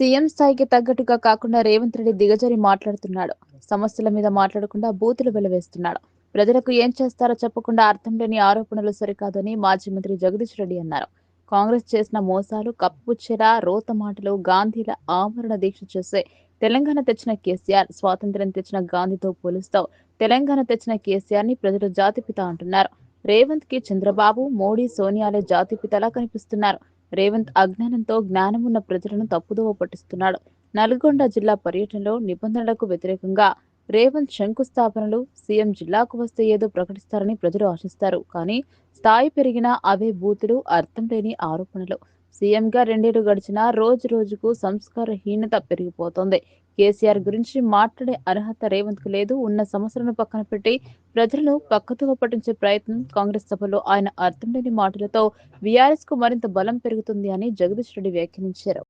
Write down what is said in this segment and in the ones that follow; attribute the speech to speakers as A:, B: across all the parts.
A: CM స్థాయికి తగ్గట్టుగా కాకుండా రేవంత్ రెడ్డి దిగజారి మాట్లాడుతున్నాడు. సమస్యల మీద మాట్లాడకుండా బూతులు వెలువేస్తున్నాడు. ప్రజలకు ఏం చేస్తారో చెప్పకుండా అర్థం లేని ఆరోపణలు సరికాదని మాజీ మంత్రి జగదీష్ రెడ్డి అన్నారు. కాంగ్రెస్ చేసిన మోసాలు కప్పుపుచ్చేలా రోత మాటలు గాంధీల ఆమరణ దీక్ష చేసే తెలంగాణ తెచ్చిన కేసీఆర్ స్వాతంత్ర్యం తెచ్చిన గాంధీతో పోలుస్తావు. తెలంగాణ తెచ్చిన కేసీఆర్ని ప్రజలు జాతిపిత అంటున్నారు. రేవంత్కి చంద్రబాబు మోడీ సోనియాలే జాతిపితలా కనిపిస్తున్నారు. రేవంత్ అజ్ఞానంతో జ్ఞానమున్న ప్రజలను తప్పుదోవ పట్టిస్తున్నాడు. నల్గొండ జిల్లా పర్యటనలో నిబంధనలకు వ్యతిరేకంగా రేవంత్ శంకుస్థాపనలు సీఎం జిల్లాకు వస్తే ఏదో ప్రకటిస్తారని ప్రజలు ఆశిస్తారు. కానీ స్థాయి పెరిగినా అవే బూతులు అర్థం లేని ఆరోపణలు. సీఎంగా రెండేళ్ళు గడిచినా రోజు రోజుకు సంస్కారహీనత పెరిగిపోతోంది. కేసీఆర్ గురించి మాట్లాడే అర్హత రేవంత్కు లేదు. ఉన్న సమస్యలను పక్కన పెట్టి ప్రజలను పక్కతువ పట్టించే ప్రయత్నం కాంగ్రెస్ సభలో ఆయన అర్థం లేని మాటలతో బీఆర్ఎస్కు మరింత బలం పెరుగుతుంది అని జగదీష్ రెడ్డి వ్యాఖ్యానించారు.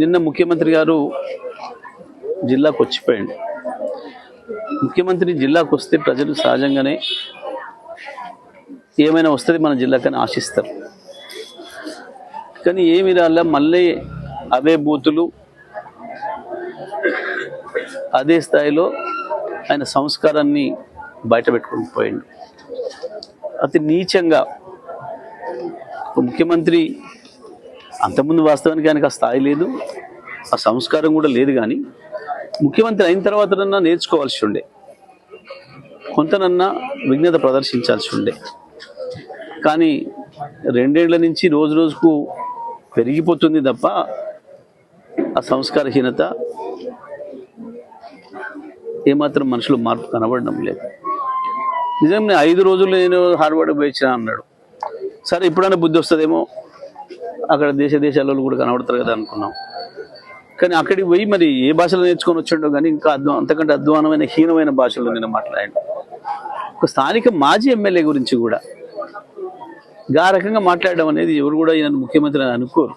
B: నిన్న ముఖ్యమంత్రి గారు జిల్లాకు వచ్చిపోయాడు. ముఖ్యమంత్రి జిల్లాకు వస్తే ప్రజలు సహజంగానే ఏమైనా వస్తుంది మన జిల్లాకని ఆశిస్తారు. కానీ ఏమి రాలే మళ్ళీ అవే బూతులు. అదే స్థాయిలో ఆయన సంస్కారాన్ని బయట పెట్టుకుని పోయిండు. అతి నీచంగా ఒక ముఖ్యమంత్రి అంతకుముందు వాస్తవానికి ఆయనకు ఆ స్థాయి లేదు ఆ సంస్కారం కూడా లేదు కానీ ముఖ్యమంత్రి అయిన తర్వాతనన్నా నేర్చుకోవాల్సి ఉండే. కొంతనన్నా విఘ్నత ప్రదర్శించాల్సి ఉండే. కానీ రెండేళ్ళ నుంచి రోజు రోజుకు పెరిగిపోతుంది తప్ప ఆ సంస్కారహీనత ఏమాత్రం మనుషులు మార్పు కనబడడం లేదు. నిజంగా ఐదు రోజులు నేను హార్వర్డ్ పోయించిన అన్నాడు. సరే ఇప్పుడైనా బుద్ధి వస్తుందేమో. అక్కడ దేశ దేశాలలో కూడా కనబడతారు కదా అనుకున్నాం. కానీ అక్కడికి పోయి మరి ఏ భాషలో నేర్చుకొని వచ్చాడో కానీ ఇంకా అద్వా అంతకంటే అధ్వానమైన హీనమైన భాషలో నేను మాట్లాడాను. ఒక స్థానిక మాజీ ఎమ్మెల్యే గురించి కూడా ఆ రకంగా మాట్లాడడం అనేది ఎవరు కూడా ఈయన ముఖ్యమంత్రి అని అనుకోరు.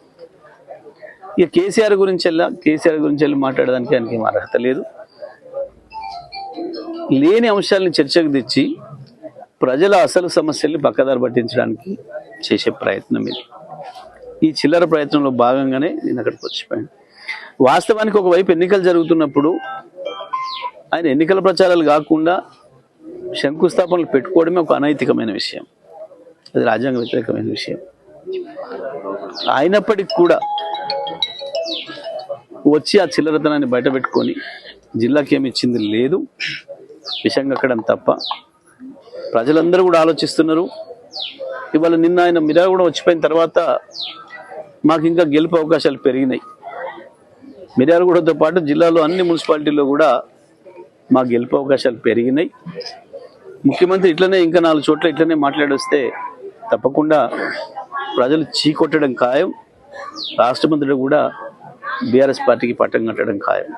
B: ఇక కేసీఆర్ గురించి వెళ్ళా కేసీఆర్ గురించి వెళ్ళి మాట్లాడడానికి ఆయనకి ఏం అర్హత లేదు. లేని అంశాలను చర్చకు తెచ్చి ప్రజల అసలు సమస్యల్ని పక్కదారి పట్టించడానికి చేసే ప్రయత్నం ఇది. ఈ చిల్లర ప్రయత్నంలో భాగంగానే నేను అక్కడికి వచ్చిపోయాను. వాస్తవానికి ఒకవైపు ఎన్నికలు జరుగుతున్నప్పుడు ఆయన ఎన్నికల ప్రచారాలు కాకుండా శంకుస్థాపనలు పెట్టుకోవడమే ఒక అనైతికమైన విషయం. అది రాజ్యాంగ వ్యతిరేకమైన విషయం. అయినప్పటికీ కూడా వచ్చి ఆ చిల్లరతనాన్ని బయట పెట్టుకొని జిల్లాకి ఏమి ఇచ్చింది లేదు. విషంగక్కడం తప్ప ప్రజలందరూ కూడా ఆలోచిస్తున్నారు. ఇవాళ నిన్న ఆయన మిరా కూడా వచ్చిపోయిన తర్వాత మాకు ఇంకా గెలుపు అవకాశాలు పెరిగినాయి. మిర్యాలగూడతో పాటు జిల్లాలో అన్ని మున్సిపాలిటీల్లో కూడా మా గెలుపు అవకాశాలు పెరిగినాయి. ముఖ్యమంత్రి ఇట్లనే ఇంకా నాలుగు చోట్ల ఇట్లనే మాట్లాడొస్తే తప్పకుండా ప్రజలు చీకొట్టడం ఖాయం. రాష్ట్ర మంత్రులు కూడా బీఆర్ఎస్ పార్టీకి పట్టం కట్టడం ఖాయం.